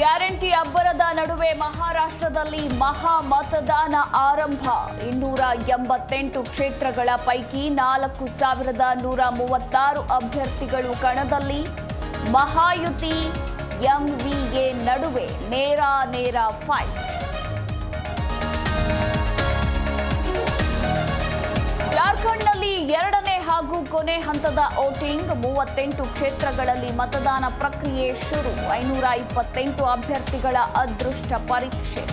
IT ಅಬ್ಬರದ ನಡುವೆ ಮಹಾರಾಷ್ಟ್ರದಲ್ಲಿ ಮಹಾ ಮತದಾನ ಆರಂಭ. ಇನ್ನೂರ ಎಂಬತ್ತೆಂಟು ಕ್ಷೇತ್ರಗಳ ಪೈಕಿ ನಾಲ್ಕು ಸಾವಿರದ ನೂರ ಮೂವತ್ತಾರು ಅಭ್ಯರ್ಥಿಗಳು ಕಣದಲ್ಲಿ. ಮಹಾಯುತಿ ಎಂವಿಎ ನಡುವೆ ನೇರ ನೇರ ಫೈಟ್ ಹಾಗೂ ಕೊನೆ ಹಂತದ ವೋಟಿಂಗ್ ಮೂವತ್ತೆಂಟು ಕ್ಷೇತ್ರಗಳಲ್ಲಿ ಮತದಾನ ಪ್ರಕ್ರಿಯೆ ಶುರು. ಐನೂರ ಇಪ್ಪತ್ತೆಂಟು ಅಭ್ಯರ್ಥಿಗಳ ಅದೃಷ್ಟ ಪರೀಕ್ಷೆ.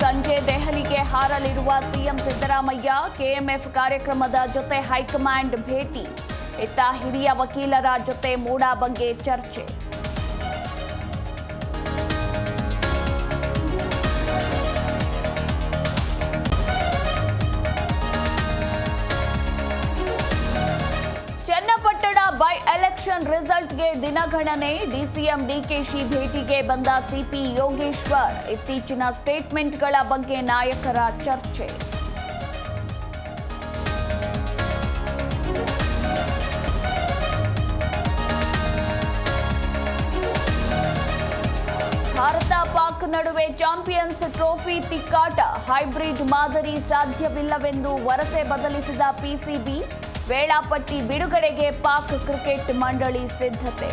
ಸಂಜೆ ದೆಹಲಿಗೆ ಹಾರಲಿರುವ ಸಿಎಂ ಸಿದ್ದರಾಮಯ್ಯ ಕೆಎಂಎಫ್ ಕಾರ್ಯಕ್ರಮದ ಜೊತೆ ಹೈಕಮಾಂಡ್ ಭೇಟಿ. ಇತ್ತ ಹಿರಿಯ ವಕೀಲರ ಜೊತೆ ಮೂಡಾ ಬಗ್ಗೆ ಚರ್ಚೆ. ಚನ್ನಪಟ್ಟಣ ಬೈ ಎಲೆಕ್ಷನ್ ರಿಸಲ್ಟ್ಗೆ ದಿನಗಣನೆ. ಡಿಸಿಎಂ ಡಿಕೆಶಿ ಭೇಟಿಗೆ ಬಂದ ಸಿಪಿ ಯೋಗೇಶ್ವರ್. ಇತ್ತೀಚಿನ ಸ್ಟೇಟ್ಮೆಂಟ್ಗಳ ಬಗ್ಗೆ ನಾಯಕರ ಚರ್ಚೆ. ಭಾರತ ಪಾಕ್ ನಡುವೆ ಚಾಂಪಿಯನ್ಸ್ ಟ್ರೋಫಿ ತಿಕ್ಕಾಟ. ಹೈಬ್ರಿಡ್ ಮಾದರಿ ಸಾಧ್ಯವಿಲ್ಲವೆಂದು ವರಸೆ ಬದಲಿಸಿದ ಪಿಸಿಬಿ ವೇಳಾಪಟ್ಟಿ ಬಿಡುಗಡೆಗೆ ಪಾಕ್ ಕ್ರಿಕೆಟ್ ಮಂಡಳಿ ಸಿದ್ಧತೆ.